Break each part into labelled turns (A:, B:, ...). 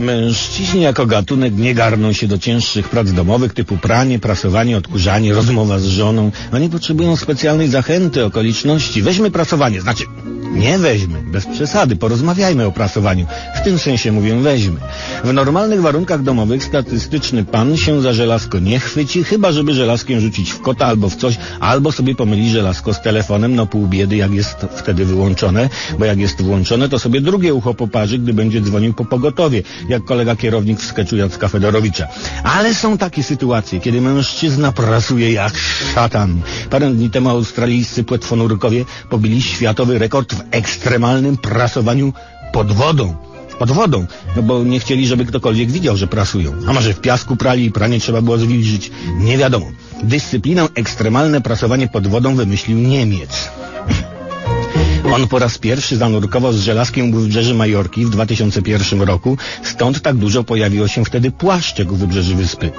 A: Mężczyźni jako gatunek nie garną się do cięższych prac domowych typu pranie, prasowanie, odkurzanie, rozmowa z żoną. Oni potrzebują specjalnej zachęty, okoliczności. Weźmy prasowanie, znaczy nie weźmy, bez przesady, porozmawiajmy o prasowaniu. W tym sensie mówię weźmy. W normalnych warunkach domowych statystyczny pan się za żelazko nie chwyci, chyba żeby żelazkiem rzucić w kota albo w coś, albo sobie pomyli żelazko z telefonem, no pół biedy jak jest wtedy wyłączone, bo jak jest włączone, to sobie drugie ucho poparzy, gdy będzie dzwonił po pogotowie, jak kolega kierownik w sketchu Jacka Fedorowicza. Ale są takie sytuacje, kiedy mężczyzna prasuje jak szatan. Parę dni temu australijscy płetwonurkowie pobili światowy rekord w ekstremalnym prasowaniu pod wodą. Pod wodą, no bo nie chcieli, żeby ktokolwiek widział, że prasują. A może w piasku prali i pranie trzeba było zwilżyć? Nie wiadomo. Dyscyplinę ekstremalne prasowanie pod wodą wymyślił Niemiec. On po raz pierwszy zanurkował z żelazkiem u wybrzeży Majorki w 2001 roku, stąd tak dużo pojawiło się wtedy płaszczek u wybrzeży wyspy.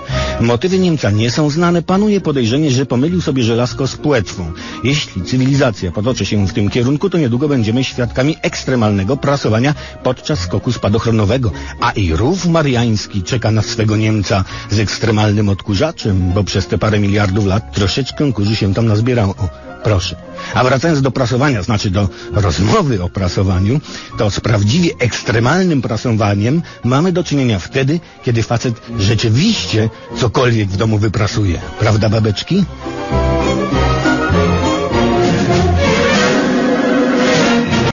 A: Motywy Niemca nie są znane, panuje podejrzenie, że pomylił sobie żelazko z płetwą. Jeśli cywilizacja potoczy się w tym kierunku, to niedługo będziemy świadkami ekstremalnego prasowania podczas skoku spadochronowego, a i rów mariański czeka na swego Niemca z ekstremalnym odkurzaczem, bo przez te parę miliardów lat troszeczkę kurzy się tam nazbierało. Proszę. A wracając do prasowania, znaczy do rozmowy o prasowaniu, to z prawdziwie ekstremalnym prasowaniem mamy do czynienia wtedy, kiedy facet rzeczywiście cokolwiek w domu wyprasuje. Prawda, babeczki?